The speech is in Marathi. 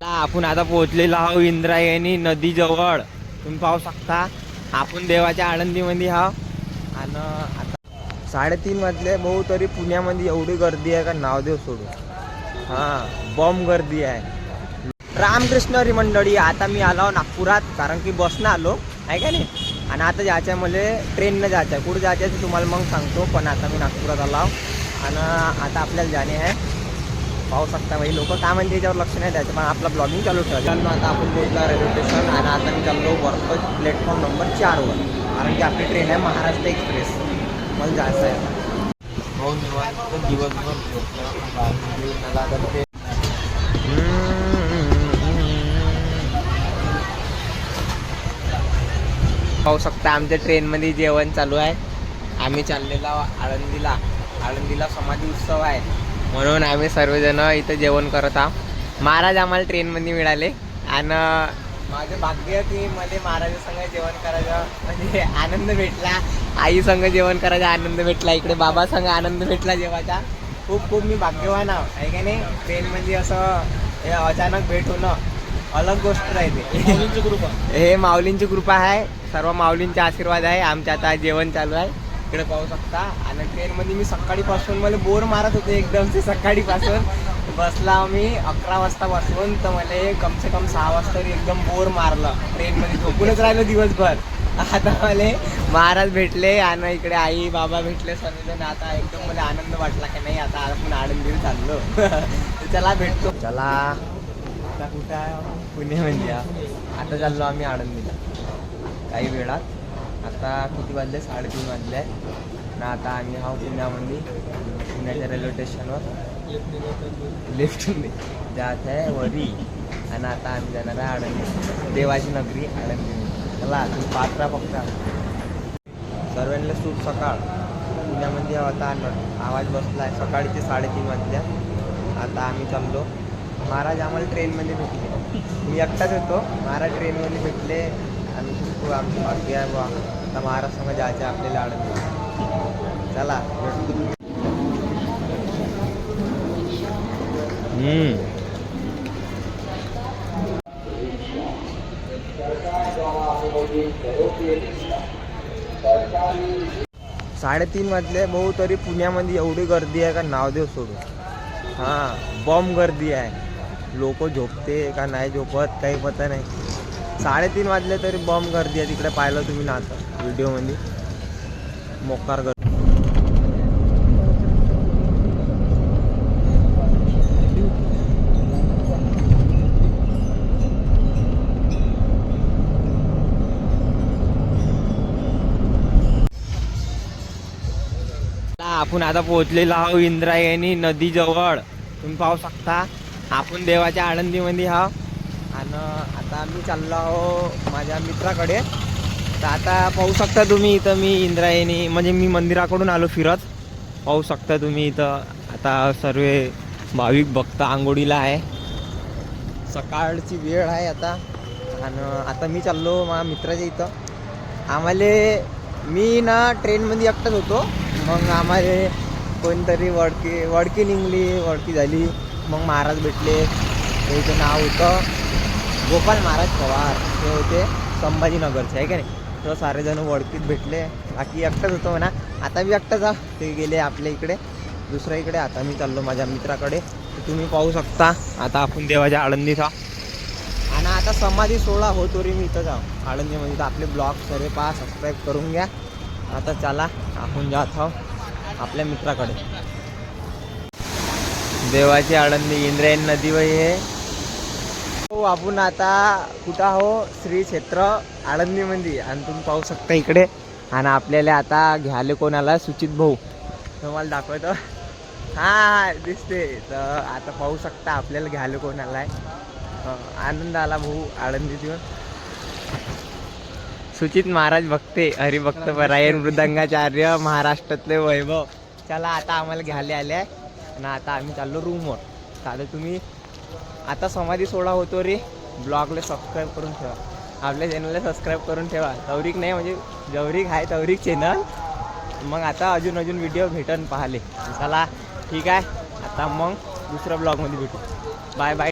आपण आता पोहोचलेलो आहो इंद्रायणी नदी जवळ. तुम्ही पाहू शकता आपण देवाच्या आळंदीमध्ये आहो आणि आता साडेतीन वाजले भाऊ तरी पुण्यामध्ये एवढी गर्दी आहे का? नावदेव सोडून. सोडू हां बॉम्ब गर्दी आहे. रामकृष्ण हरी मंडळी आता मी आलो नागपुरात कारण की बसनं आलो आहे का नाही? आणि आता जायचं आहे मला ट्रेननं जायचं आहे कुठं जायचं आहे ते तुम्हाला मग सांगतो पण आता मी नागपुरात आलो आणि आता आपल्याला जाणे आहे पाहू शकता. भाई लोक काय म्हणते याच्यावर लक्ष नाही द्यायचं? पण आपला ब्लॉगिंग चालू ठेवा चाललो आता आपण पोहोचला रेल्वे स्टेशन आणि आता मी चाललो वर्क प्लॅटफॉर्म नंबर चारवर कारण की आपली ट्रेन आहे महाराष्ट्र एक्सप्रेस मला जायचं आहे. हो निवांत दिवसभर ते- पाहू शकता आमच्या ट्रेनमध्ये जेवण चालू आहे. आम्ही चाललेलो आळंदीला. आळंदीला समाधी उत्सव आहे. म्हणून आम्ही सर्वजण इथं जेवण करत आहोत. महाराज आम्हाला ट्रेनमध्ये मिळाले. आणि माझं भाग्य की मला महाराजासंग जेवण करायचं म्हणजे आनंद भेटला. आई संग जेवण करायचा आनंद भेटला. इकडे बाबा संग आनंद भेटला जेवायचा खूप खूप मी भाग्यवान आहो. आहे का नाही? ट्रेनमध्ये असं हे अचानक भेट होणं अलग गोष्ट राहते हे माऊलींची कृपा आहे. सर्व माऊलींचे आशीर्वाद आहे. आमच्या आता जेवण चालू आहे. इकडे पाहू शकता. आणि ट्रेनमध्ये मी सकाळीपासून मला बोर मारत होते एकदम ते सकाळीपासून. बसला मी अकरा वाजता बसून तर मला कम से कम सहा वाजता एकदम बोर मारलं ट्रेनमध्ये झोपूनच राहिलो दिवसभर. आता मला महाराज भेटले आणि इकडे आई बाबा भेटले सर्वजण आता एकदम मला आनंद वाटला की नाही आता आपण आळंदीला चाललो. चला भेटतो. चला. आता कुठं आहे? पुण्यामध्ये आहे. आता चाललो आम्ही आळंदीला काही वेळात. आता किती वाजले? साडेतीन वाजले. आहे आता आम्ही हा पुण्यामध्ये पुण्याच्या रेल्वे स्टेशनवर लिफ्टने जात आहे वरी. आणि आता आम्ही जाणार आहे आळंदी. देवाची नगरी आळंदी. चला तुम्ही पात्रा फक्त सर्वांना सूप सकाळ. पुण्यामध्ये आता आवाज बसला आहे सकाळचे साडेतीन वाजल्या. आता आम्ही चाललो. महाराज आम्हाला ट्रेनमध्ये भेटले. मी एकटाच होतो. महाराज ट्रेनमध्ये भेटले. भाग्य आहे बा. आता संग जायचं आपल्याला आळंदी चला भेटतो. साडेतीन वाजले भाऊ तरी पुण्यामध्ये एवढी गर्दी आहे का? नाव देव सोडू हां बॉम्ब गर्दी आहे. लोक झोपते का नाही झोपत? काही पता नाही. साडेतीन वाजले तरी बॉम्ब गर्दी आहे. तिकडे पाहिलं तुम्ही ना आता व्हिडिओमध्ये. मोकार गर्दी. आपण आता पोहोचलेलो आहो इंद्रायणी नदी जवळ तुम्ही पाहू शकता आपण देवाच्या आळंदीमध्ये आहो आणि आता आम्ही चाललो आहो माझ्या मित्राकडे. तर आता पाहू शकता तुम्ही इथं मी इंद्रायणी म्हणजे मी मंदिराकडून आलो फिरत. पाहू शकता तुम्ही इथं आता सर्व भाविक भक्त आंघोळीला आहे. सकाळची वेळ आहे आता. आणि आता मी चाललो माझ्या मित्राच्या इथं. आम्हाला मी ना ट्रेनमध्ये एकटाच होतो. मग आम्हाला कोणतरी वडकी वडकी निघली वडकी झाली. मग महाराज भेटले. त्याचं नाव होतं. गोपाल महाराज पवार हे होते संभाजीनगरचे आहे का नाही? तर सारेजण ओळखीत भेटले. बाकी एकटाच होतो म्हणा. आता मी एकटाच आहे. ते गेले आपल्या इकडे. दुसऱ्या इकडे. आता मी चाललो माझ्या मित्राकडे. तुम्ही पाहू शकता. आता आपण देवाच्या आळंदीत आहो आणि आता समाधी सोहळा होतो रे मी इथं जाऊ आळंदीमध्ये तर आपले ब्लॉग सर्व पहा सबस्क्राईब करून घ्या. आता चला आपण जात आहो आपल्या मित्राकडे. देवाची आळंदी इंद्रायण नदी वही हे हो आपण आता कुठं आहो? श्री क्षेत्र आळंदीमध्ये. आणि तुम्ही पाहू शकता इकडे. आणि आपल्याला आता घ्यायला कोणाला? सुचित भाऊ. तुम्हाला दाखवतो. हा दिसते. तर आता पाहू शकता आपल्याला घ्यायला कोणाला आहे. हो, आनंद आला भाऊ आळंदी येऊन सुचित महाराज भक्ते हरिभक्त परायण मृदंगाचार्य महाराष्ट्रातले वैभव. चला आता आम्हाला घ्यायला आले आहे. आणि आता आम्ही चाललो रूमवर. तर आता तुम्ही आता समाधी सोहळा होतो रे. ब्लॉगला सबस्क्राईब करून ठेवा. आपल्या चॅनलला सबस्क्राईब करून ठेवा. तवरिक नाही म्हणजे जवरिक आहे तवरिक चॅनल मग आता अजून अजून व्हिडिओ भेटन पाहले चला ठीक आहे. आता मग दुसऱ्या ब्लॉगमध्ये भेटू. Bye bye